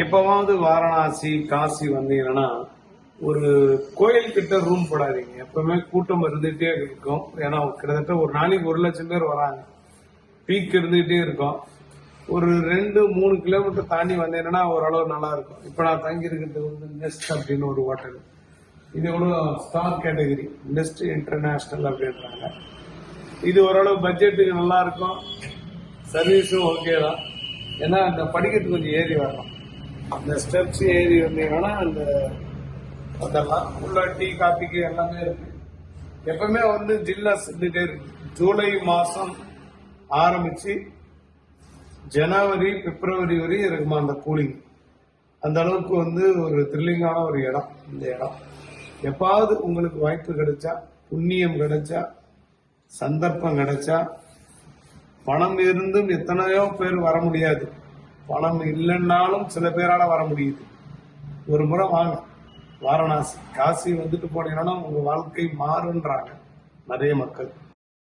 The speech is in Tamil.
எப்பவாவது வாரணாசி காசி வந்தீங்கன்னா ஒரு கோயில் கிட்ட ரூம் போடாதீங்க. எப்பவுமே கூட்டம் இருந்துகிட்டே இருக்கும். ஏன்னா கிட்டத்தட்ட ஒரு நாளைக்கு ஒரு லட்சம் பேர் வராங்க. பீக் இருந்துகிட்டே இருக்கும். ஒரு ரெண்டு மூணு கிலோமீட்டர் தாண்டி வந்தீங்கன்னா ஓரளவு நல்லா இருக்கும். இப்ப நான் தங்கி இருக்கிறது வந்து நெஸ்ட் அப்படின்னு ஒரு ஹோட்டல் இது கூட ஸ்டார் கேட்டகரி நெஸ்ட் இன்டர்நேஷனல் அப்படின்றாங்க. இது ஓரளவு பட்ஜெட்டுக்கு நல்லா இருக்கும். சர்வீஸும் ஓகே தான். ஏன்னா அந்த படிக்கட்டு கொஞ்சம் ஏறி வரலாம் அந்த ஸ்டெப்ஸ் ஏறி வந்தீங்கன்னா அந்த அதெல்லாம் உள்ள டீ காஃபிக்கு எல்லாமே இருக்கு. எப்பவுமே வந்து ஜில்லா இருந்துட்டே இருக்கு. ஜூலை மாசம் ஆரம்பிச்சு ஜனவரி பிப்ரவரி வரையும் இருக்குமா அந்த கூலிங் அந்த அளவுக்கு வந்து ஒரு த்ரில்லிங்கான ஒரு இடம் இந்த இடம். எப்பாவது உங்களுக்கு வாய்ப்பு கிடைச்சா புண்ணியம் கிடைச்சா சந்தர்ப்பம் கிடைச்சா பணம் இருந்தும் எத்தனையோ பேர் வர முடியாது. பணம் இல்லைன்னாலும் சில பேரால வர முடியுது. ஒரு முறை வாங்க. வாரணாசி. காசி வந்துட்டு போனீங்கன்னா உங்க வாழ்க்கை மாறுன்றாங்க. நிறைய மக்கள்.